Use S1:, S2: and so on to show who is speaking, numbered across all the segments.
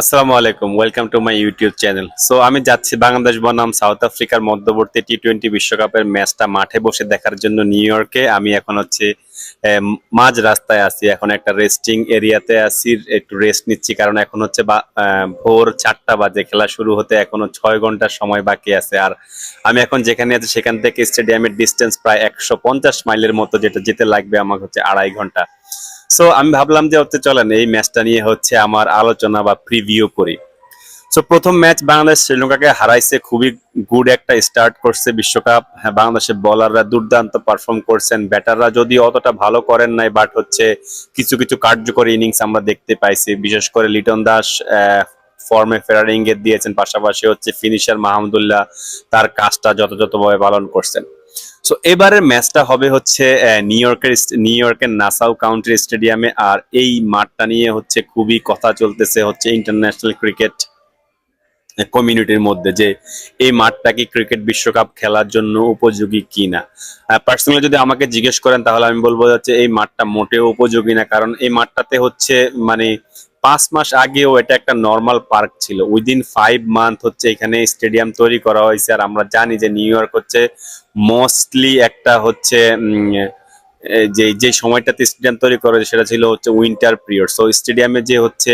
S1: আসসালামু আলাইকুম welcome to my YouTube channel so আমি যাচ্ছি বাংলাদেশ বনাম সাউথ আফ্রিকার মধ্যবর্তী টি টোয়েন্টি বিশ্বকাপের ম্যাচটা মাঠে বসে দেখার জন্য নিউ ইয়র্কে আমি এখন হচ্ছে মাঝ রাস্তায় আছি, এখন একটা রেস্টিং এরিয়াতে আছি, একটু রেস্ট নিচ্ছি, কারণ এখন হচ্ছে ভোর চারটা বাজে, খেলা শুরু হতে এখনও ছয় ঘণ্টার সময় বাকি আছে। আর আমি এখন যেখানে আছি, সেখান থেকে স্টেডিয়ামের ডিস্টেন্স প্রায় একশো পঞ্চাশ মাইলের মতো, যেটা যেতে লাগবে আমাকে হচ্ছে আড়াই ঘণ্টা। সো আমি ভাবলাম যে হচ্ছে চলেন, এই ম্যাচটা নিয়ে হচ্ছে আমার আলোচনা বা প্রিভিউ করি। সো প্রথম ম্যাচ বাংলাদেশ শ্রীলঙ্কাকে হারাইছে, খুবই গুড একটা স্টার্ট করছে বিশ্বকাপ। হ্যাঁ বাংলাদেশের বলাররা দুর্দান্ত পারফর্ম করছেন ব্যাটাররা যদি অতটা ভালো করেন নাই বাট হচ্ছে কিছু কিছু কার্যকরী ইনিংস আমরা দেখতে পাইছি। বিশেষ করে লিটন দাস ফর্মে ফেরার ইঙ্গিত দিয়েছেন, পাশাপাশি হচ্ছে ফিনিশার মাহমুদুল্লাহ তার কাজটা যথাযথভাবে পালন করছেন। সো এবারের ম্যাচটা হবে হচ্ছে নিউ ইয়র্কের নিউ ইয়র্কের নাসাউ কাউন্টি স্টেডিয়ামে আর এই মাঠটা নিয়ে হচ্ছে খুবই কথা চলতেছে হচ্ছে ইন্টারন্যাশনাল ক্রিকেট কমিউনিটির মধ্যে যে এই মাঠটা কি ক্রিকেট বিশ্বকাপ খেলার জন্য উপযোগী কিনা। পার্সোনালি যদি আমাকে জিজ্ঞেস করেন তাহলে আমি বলব হচ্ছে এই মাঠটা মোটেও উপযোগী না। কারণ এই মাঠটাতে হচ্ছে মানে পাঁচ মাস আগেও এটা একটা নর্মাল পার্ক ছিল। উইদিন ফাইভ মান্থ হচ্ছে এখানে স্টেডিয়াম তৈরি করা হয়েছে। আর আমরা জানি যে নিউ ইয়র্ক হচ্ছে মোস্টলি একটা হচ্ছে যে যে সময়টাতে স্টেডিয়াম তৈরি করা হয়েছে সেটা ছিল হচ্ছে উইন্টার পিরিয়ড সো স্টেডিয়ামে যে হচ্ছে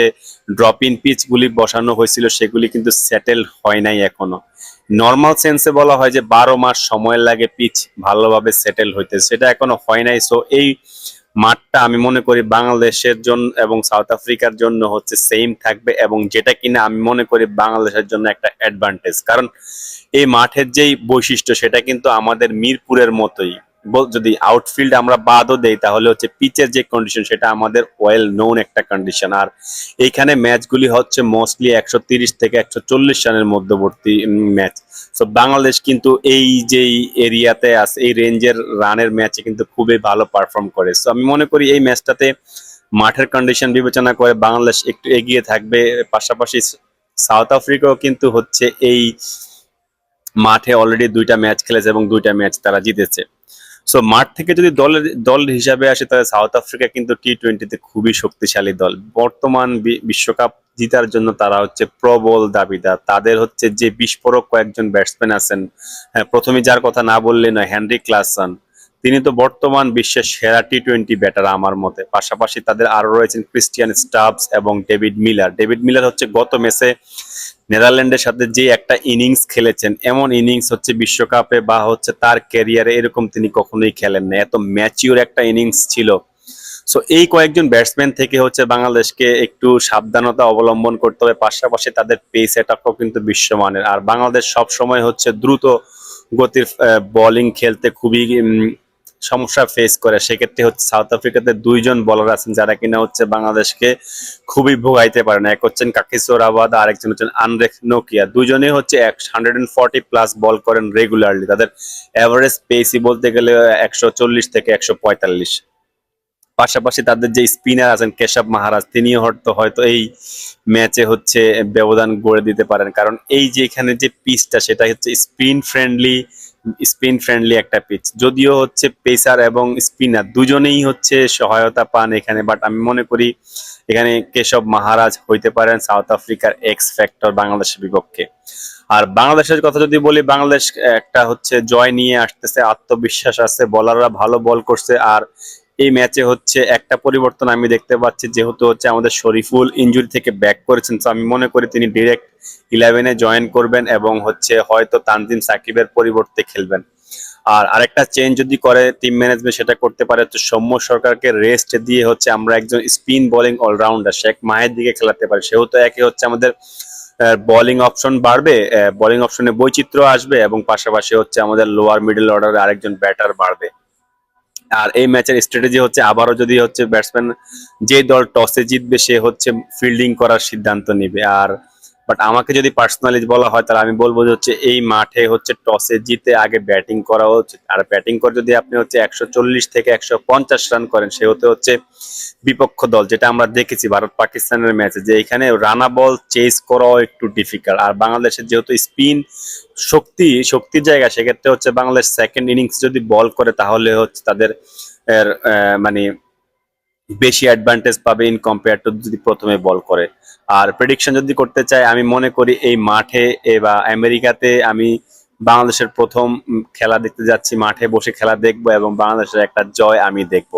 S1: ড্রপ ইন পিচ গুলি বসানো হয়েছিল, সেগুলি কিন্তু সেটেল হয় নাই এখনও। নর্মাল সেন্সে বলা হয় যে বারো মাস সময় লাগে পিচ ভালোভাবে সেটেল হইতে। সেটা এখনও হয় নাই। সো এই মাঠটা আমি মনে করি বাংলাদেশের জন্য এবং সাউথ আফ্রিকার জন্য হচ্ছে সেম থাকবে এবং যেটা কিনা আমি মনে করি বাংলাদেশের জন্য একটা অ্যাডভান্টেজ কারণ এই মাঠের যেই বৈশিষ্ট্য সেটা কিন্তু আমাদের মিরপুরের মতোই। যদি আউটফিল্ড আমরা বাদও দেই, তাহলে হচ্ছে পিচের যে কন্ডিশন সেটা আমাদের ওয়েল নোন একটা কন্ডিশন আর এইখানে ম্যাচগুলি হচ্ছে মোস্টলি একশো থেকে একশো চল্লিশ রানের মধ্যবর্তী ম্যাচ তো বাংলাদেশ কিন্তু এই যেই এরিয়াতে আছে, এই রেঞ্জের রানের ম্যাচে কিন্তু খুবই ভালো পারফর্ম করে। সো আমি মনে করি এই ম্যাচটাতে মাঠের কন্ডিশন বিবেচনা করে বাংলাদেশ একটু এগিয়ে থাকবে। পাশাপাশি সাউথ আফ্রিকাও কিন্তু হচ্ছে এই মাঠে অলরেডি দুইটা ম্যাচ খেলেছে এবং দুইটা ম্যাচ তারা জিতেছে। সো মাঠ থেকে যদি দলের, দল হিসাবে আসে, তাহলে সাউথ আফ্রিকা কিন্তু টি টোয়েন্টিতে খুবই শক্তিশালী দল। বর্তমান বিশ্বকাপ জিতার জন্য তারা হচ্ছে প্রবল দাবিদার। তাদের হচ্ছে যে বিস্ফোরক কয়েকজন ব্যাটসম্যান আছেন। হ্যাঁ প্রথমে যার কথা না বললে নয় হেনরি ক্লাসন তিনি তো বর্তমান বিশ্বের সেরা টি টোয়েন্টি ব্যাটার আমার মতে। পাশাপাশি তাদের আরও রয়েছেন ক্রিস্টিয়ান স্টাবস এবং ডেভিড মিলার ডেভিড মিলার হচ্ছে গত ম্যাচে নেদারল্যান্ডের সাথে যে একটা ইনিংস খেলেছেন, এমন ইনিংস হচ্ছে বিশ্বকাপে বা হচ্ছে তার ক্যারিয়ারে এরকম তিনি কখনোই খেলেন না। এত ম্যাচিওর একটা ইনিংস ছিল। সো এই কয়েকজন ব্যাটসম্যান থেকে হচ্ছে বাংলাদেশকে একটু সাবধানতা অবলম্বন করতে হবে। পাশাপাশি তাদের পেস অ্যাটাকও কিন্তু বিশ্বমানের। আর বাংলাদেশ সব সময় হচ্ছে দ্রুত গতির বোলিং খেলতে খুবই সমস্যা ফেস করে। সেক্ষেত্রে হচ্ছে সাউথ আফ্রিকাতে দুইজন বলার আছেন যারা কিনা হচ্ছে বাংলাদেশকে খুবই ভোগাইতে পারে না। এক হচ্ছেন কাকিসোর আবাদ আর একজন হচ্ছেন আনরেক নোকিয়া। দুজনেই হচ্ছে এক hundred and forty plus ball করেন রেগুলারলি তাদের অ্যাভারেজ পেসি বলতে গেলে একশো চল্লিশ থেকে একশো পঁয়তাল্লিশ। পাশাপাশি তাদের যে স্পিনার আছেন কেশব মহারাজ, তিনিও হয়তো হয়তো এই ম্যাচে হচ্ছে ব্যবধান গড়ে দিতে পারেন। কারণ এই যে এখানে যে পিচটা সেটা হচ্ছে স্পিন ফ্রেন্ডলি স্পিন ফ্রেন্ডলি একটা পিচ। যদিও হচ্ছে পেসার এবং স্পিনার দুজনেই হচ্ছে সহায়তা পান এখানে, বাট আমি মনে করি এখানে কেশব মহারাজ হইতে পারেন সাউথ আফ্রিকার এক্স ফ্যাক্টর বাংলাদেশের বিপক্ষে। আর বাংলাদেশের কথা যদি বলি, বাংলাদেশ একটা হচ্ছে জয় নিয়ে আসতেছে, আত্মবিশ্বাস আছে বলাররা ভালো বল করছে, আর এই ম্যাচে হচ্ছে একটা পরিবর্তন আমি দেখতে পাচ্ছি, যেহেতু হচ্ছে আমাদের শরীফুল ইনজুরি থেকে ব্যাক করেছেন তো আমি মনে করি তিনি ডিরেক্ট ইলেভেনে জয়েন করবেন এবং হচ্ছে হয়তো তানজিম সাকিবের পরিবর্তে খেলবেন। আর আরেকটা চেঞ্জ যদি করে টিম ম্যানেজমেন্ট সেটা করতে পারে হচ্ছে সৌম্য সরকারকে রেস্ট দিয়ে হচ্ছে আমরা একজন spin bowling allrounder Sheikh Maher দিকে খেলাতে পারি। সেহেতু একে হচ্ছে আমাদের বোলিং অপশন বাড়বে বোলিং অপশনে বৈচিত্র্য আসবে এবং পাশাপাশি হচ্ছে আমাদের লোয়ার মিডল অর্ডারে আরেকজন ব্যাটার বাড়বে। আর এই ম্যাচের স্ট্র্যাটেজি হচ্ছে আবারও যদি হচ্ছে ব্যাটসম্যান যে দল টসে জিতবে সে হচ্ছে ফিল্ডিং করার সিদ্ধান্ত নেবে। আর বাট আমাকে যদি পার্সোনালি বলা হয়, তাহলে আমি বলব যে হচ্ছে এই মাঠে হচ্ছে টসে জিতে আগে ব্যাটিং করা উচিত। আর ব্যাটিং করে যদি আপনি হচ্ছে একশো চল্লিশ থেকে একশো পঞ্চাশ রান করেন, সে হতে হচ্ছে বিপক্ষ দল, যেটা আমরা দেখেছি ভারত পাকিস্তানের ম্যাচে যে এখানে রানা বল চেস করাও একটু ডিফিকাল্ট আর বাংলাদেশের যেহেতু স্পিন শক্তি, শক্তির জায়গা, সেক্ষেত্রে হচ্ছে বাংলাদেশ সেকেন্ড ইনিংস যদি বল করে, তাহলে হচ্ছে তাদের মানে বেশি অ্যাডভান্টেজ পাবে ইন কম্পেয়ার টু যদি প্রথমে বল করে। আর প্রেডিকশন যদি করতে চাই, আমি মনে করি এই মাঠে বা আমেরিকাতে আমি বাংলাদেশের প্রথম খেলা দেখতে যাচ্ছি। মাঠে বসে খেলা দেখব এবং বাংলাদেশের একটা জয় আমি দেখব।